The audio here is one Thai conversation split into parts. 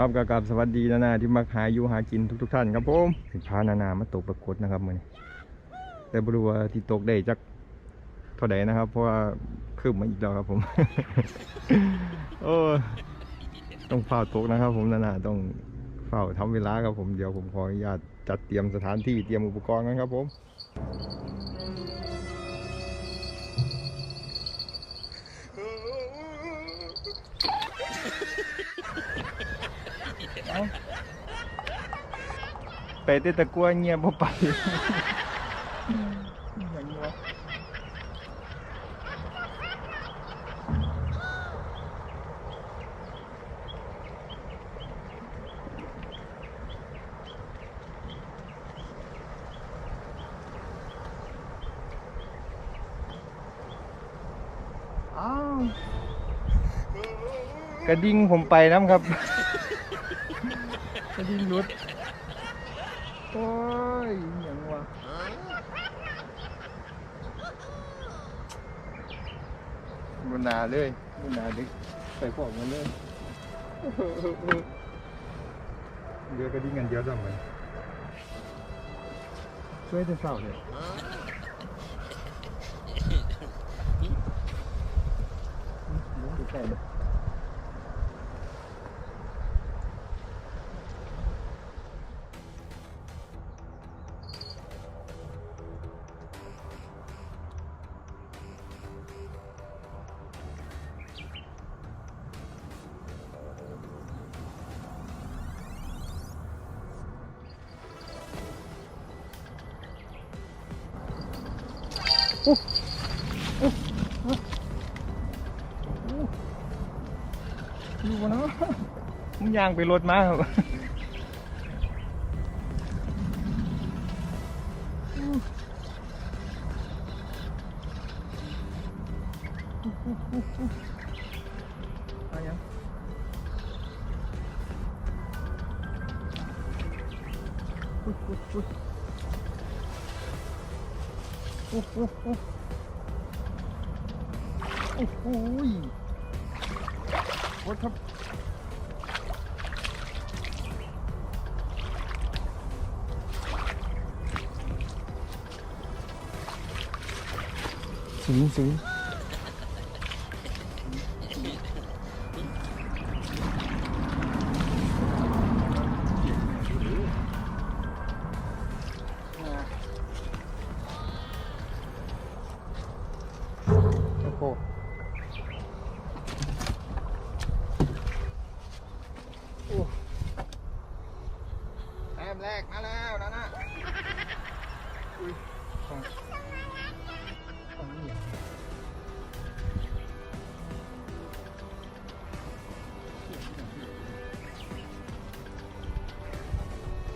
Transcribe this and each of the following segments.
ครับกกับสวัสดีนานาที่มาหาอยู่หากินทุก ๆ ท่านครับผมสิพานานามาตกปรากฏนะครับมือนี้แต่บรู้ว่าที่ตกได้จักเท่าใดนะครับ เพราะว่าคืบมาอีกแล้วครับผม โอ้ต้องเฝ้าตกนะครับ ผมนานาต้องเฝ้าทำเวลาครับผมเดี๋ยวผมขออนุญาตจัดเตรียมสถานที่เตรียมอุปกรณ์กันครับผม ไปแต่ตะกัวเงียบบไปกระดิ่งผมไปน้ำครับ กระดิ่งรุดโอ้ยอหย่างวะบนนาเลยบนนาดึกไปพวกมันเลยเดี๋ยวก็ดิ้งกันเดียวจำไปช่วยจะเศร้าเลยดูใก อยู่นะมึงยางไปรถมาครับ อุ๊ยอุ๊ยอุ๊ยโอ้โหยโอ้ครับสูงสูง แรกมาแล้วนะนะอุ้ยของของนี่เหรอ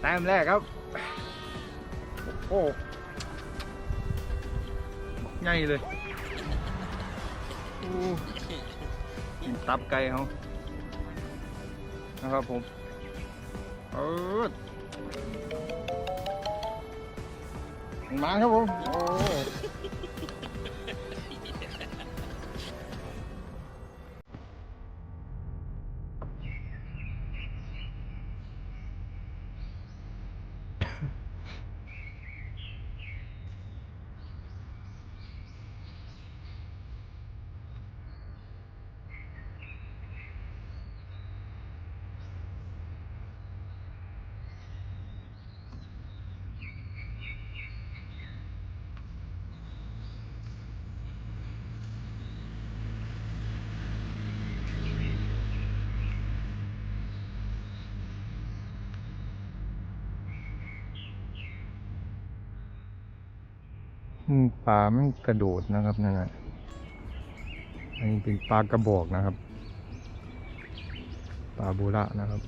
แต้มแรกครับ โอ้โหใหญ่เลยอู้กินตับไก่เขานะครับผม เออ มาครับผมโอ้ ปลามันกระโดดนะครับนั่นน่ะอันนี้เป็นปลากระบอกนะครับ ปลาโบระนะครับ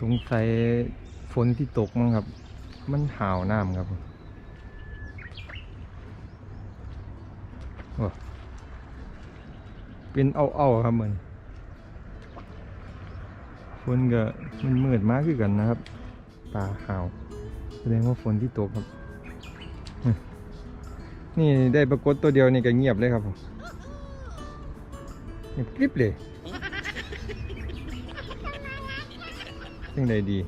สงสัยฝนที่ตกมั้งครับ มันห่าวน้ำครับเป็นเอาเอาครับเหมือนฝนก็มันมืดมากขึ้นกันนะครับ ปลาห่าว แสดงว่าฝนที่ตกครับ นี่ได้ปรากฏตัวเดียวนี่ก็เงียบเลยครับผมเงียบกริบเลยจังใดดี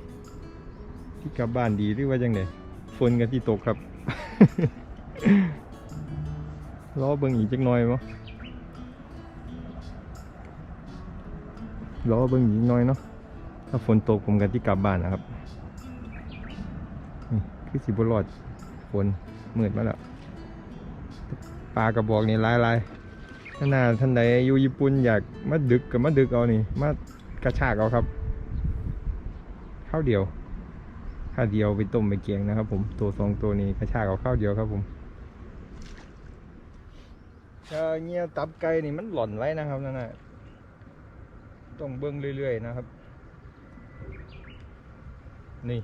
ที่กลับบ้านดีหรือว่าจังใดฝนกันที่ตกครับรอเบิ่งอีกจักหน่อยมั้รอเบิ่งอีกน่อยเนาะถ้าฝนตกผมกันที่กลับบ้านนะครับนี่คือสิบรอดฝน มืดมาแล้วปลากระบอกนี่ลายลายๆท่านนาท่านใดอยู่ญี่ปุ่นอยากมาดึกกับมาดึกเอานี่มากระชากเอาครับข้าวเดียวข้าวเดียวไปต้มไปเกียงนะครับผมตัวสองตัวนี้กระชากเอาข้าวเดียวครับผมเออเงี้ยตับไก่นี่มันหล่อนไว้นะครับนั่นน่ะต้องเบิ้งเรื่อยๆนะครับ นี่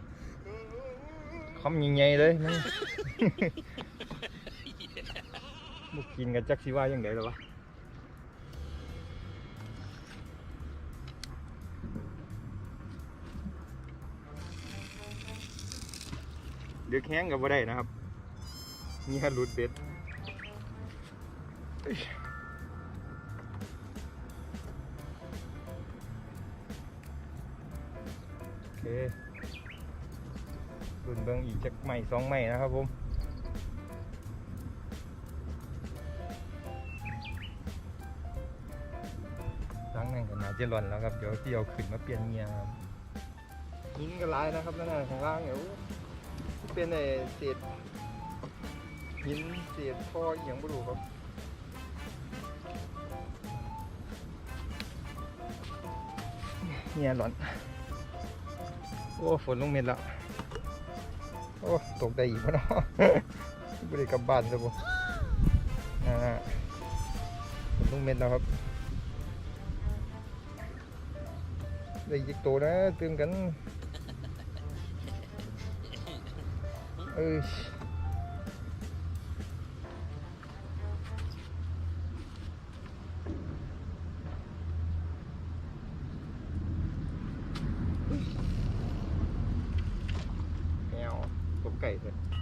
คำใหญ่ๆเลยมันบุกกินกันจักสิว่ายังไงหรอวะเดือดแห้งกับว่าได้นะครับนี่ฮะรูดเบ็ดเอ้ยโอเค รุ่นเบิ้งอีกจักใหม่สองใหม่นะครับผมล้างนั่นก็น่าจะหล่อนแล้วครับ เดี๋ยวที่เอาขึ้นมาเปลี่ยนเงียครับหินก็หลายนะครับนั่นน่ะข้างล่างเนี่ยโอ้เป็นไอ้เศษหินเศษท่ออย่างบ่รู้ครับเนี่ยหล่อน โอ้ ฝนลงเม็ดแล้ว โอ้ ตกได้อีกเนาะไม่ได้กลับบ้านซะบ่อ่าฝนลงเม็ดแล้วครับ đây dịch tù đó tương cảnh ừ nghèo 盖的。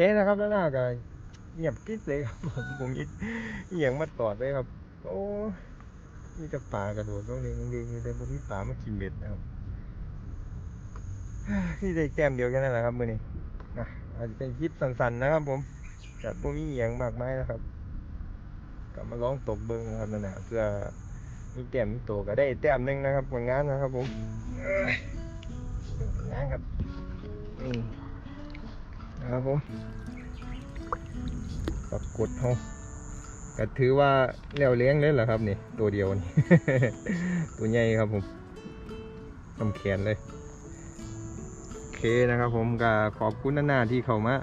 เคนะครับแล้วหน้าก็เงียบกิ๊บเลยครับผมผมยิเอียงมาตอดเลยครับ โอ้มีแต่ปลากระโดดต้องเรียงเรียงอยู่แต่ผมมีปลามากินเบ็ดนะครับที่ได้แต้มเดียวแค่นั้นแหละครับมือนี้นะอาจจะเป็นคลิปสั้นๆนะครับ ผมแต่พวกมีเอียงมากมายนะครับกลับมาลองตกเบิ้งนะครับนั่นแหละเพื่อมีแต้มมีโตก็ได้แต้มหนึ่งนะครับผลงานนะครับ ผมงานครับนี่ ครับผมปรากฏเขาก็ถือว่าแล้วเลี้ยงเลยเหรอครับนี่ ตัวเดียวนี่ ตัวใหญ่ครับผมทำแขนเลย โอเคนะครับผมก็ขอบคุณนานาที่เข้ามา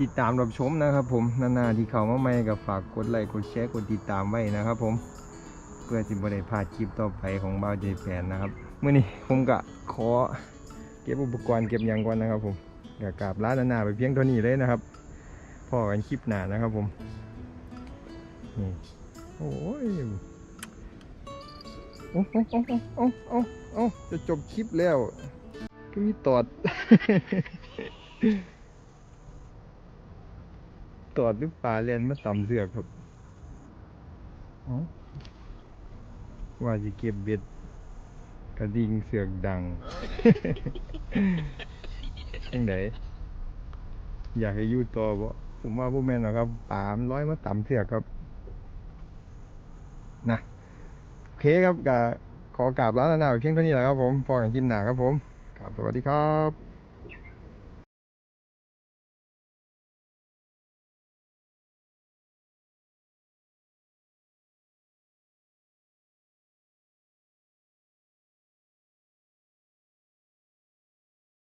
ติดตามรับชมนะครับผมนานาที่เข้ามาใหม่ก็ฝากกดไลค์กดแชร์กดติดตามไว้นะครับผมเพื่อจะไม่ได้พลาดคลิปต่อไปของบ่าวเจแปนนะครับเมื่อนี้ผมก็ขอเก็บอุปกรณ์เก็บยังก่อนนะครับผม อยากราบร้านนานาไปเพียงเท่านี้เลยนะครับพอกันคลิปหนานะครับผมนี่โอ้ยโอ้โอ้โอ้โอ้โอ้โอ้จะจบคลิปแล้วก็มีตอด ตอดหรือปลาเล่นมาต่ำเสือกครับเอ้าว่าจะเก็บเบ็ดกระดิ่งเสือกดัง ยังไดอยากให้อยู่ต่อบ่ผมว่าผู้แม่นหรอกครับปามร้อยมาต่ำเสียครับ นะโอเคครับก็ขอกราบร้านนานาเพียงเท่านี้แหละครับผมพอกันกินหนาครับผมครับสวัสดีครับ